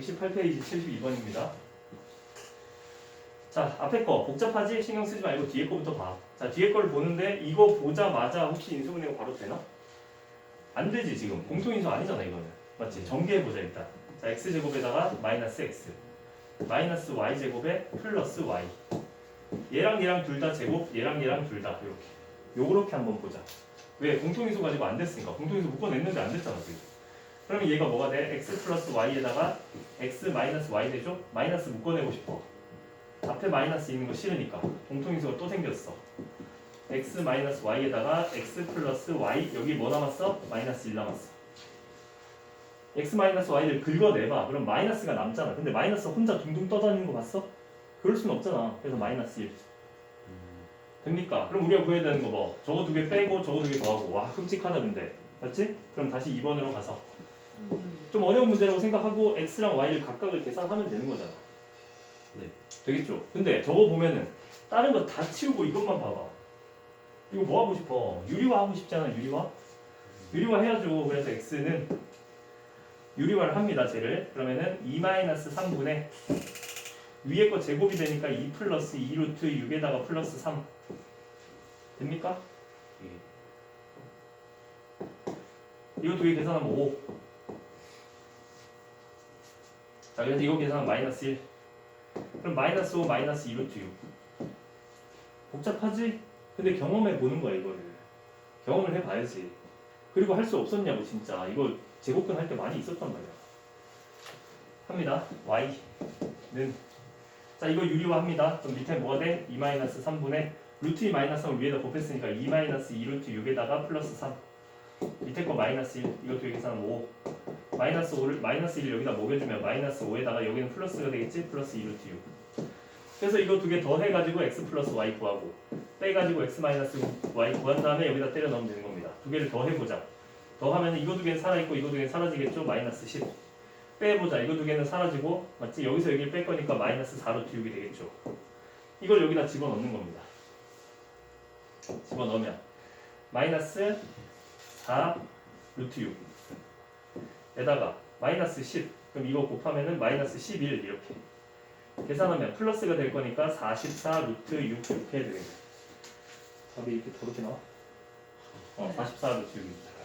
118페이지 72번입니다. 자, 앞에 거 복잡하지? 신경 쓰지 말고 뒤에 거부터 봐. 자, 뒤에 거를 보는데 이거 보자마자 혹시 인수분해가 바로 되나? 안 되지 지금. 공통인수 아니잖아 이거는. 맞지? 전개해보자 일단. 자, x제곱에다가 마이너스 x. 마이너스 y제곱에 플러스 y. 얘랑 얘랑 둘 다 제곱, 얘랑 얘랑 둘 다 이렇게. 요렇게 한번 보자. 왜? 공통인수 가지고 안 됐으니까. 공통인수 묶어냈는데 안 됐잖아 지금. 그러면 얘가 뭐가 돼? x 플러스 y에다가 x 마이너스 y 되죠? 마이너스 묶어내고 싶어. 앞에 마이너스 있는 거 싫으니까 공통인수가 또 생겼어. x 마이너스 y에다가 x 플러스 y 여기 뭐 남았어? 마이너스 1 남았어. x 마이너스 y를 긁어내봐. 그럼 마이너스가 남잖아. 근데 마이너스 혼자 둥둥 떠다니는 거 봤어? 그럴 수는 없잖아. 그래서 마이너스 1. 됩니까? 그럼 우리가 구해야 되는 거 뭐? 저거 두 개 빼고 저거 두 개 더하고 와 끔찍하다 근데 맞지? 그럼 다시 2번으로 가서 좀 어려운 문제라고 생각하고 x랑 y를 각각을 계산하면 되는 거잖아. 네. 되겠죠? 근데 저거 보면은 다른 거 다 치우고 이것만 봐봐. 이거 뭐 하고 싶어? 유리화 하고 싶잖아, 유리화? 유리화 해야죠. 그래서 x는 유리화를 합니다, 쟤를. 그러면은 2-3분의 위에 거 제곱이 되니까 2 플러스 2 루트 6에다가 플러스 3 됩니까? 예. 이거 두 개 계산하면 5. 자, 그래서 이거 계산하면 마이너스 1. 그럼 마이너스 5, 마이너스 2 루트 6. 복잡하지? 근데 경험해 보는 거야, 이거를. 경험을 해봐야지. 그리고 할 수 없었냐고, 진짜. 이거 제곱근 할 때 많이 있었단 말이야. 합니다. y는. 자, 이거 유리화 합니다. 그럼 밑에 뭐가 돼? 2-3분의 루트 2 마이너스 3을 위에다 곱했으니까 2 마이너스 2 루트 6에다가 플러스 3. 밑에 거 마이너스 1. 이거 두개 계산하면 5. 마이너스 5를 마이너스 1을 여기다 먹여주면 마이너스 5에다가 여기는 플러스가 되겠지? 플러스 2 루트 6. 그래서 이거 두 개 더 해가지고 x 플러스 y 구하고 빼가지고 x 마이너스 y 구한 다음에 여기다 때려 넣으면 되는 겁니다. 두 개를 더 해보자. 더 하면 이거 두 개는 살아있고 이거 두 개는 사라지겠죠? 마이너스 10. 빼보자. 이거 두 개는 사라지고 맞지? 여기서 여기를 뺄 거니까 마이너스 4 루트 6이 되겠죠. 이걸 여기다 집어넣는 겁니다. 집어넣으면 마이너스 4 루트 6 에다가 마이너스 10 그럼 이거 곱하면은 마이너스 11 이렇게. 계산하면 플러스가 될 거니까 44 루트 6 이렇게 되겠네. 답이 이렇게 저렇게 나와? 어44 루트 6입니다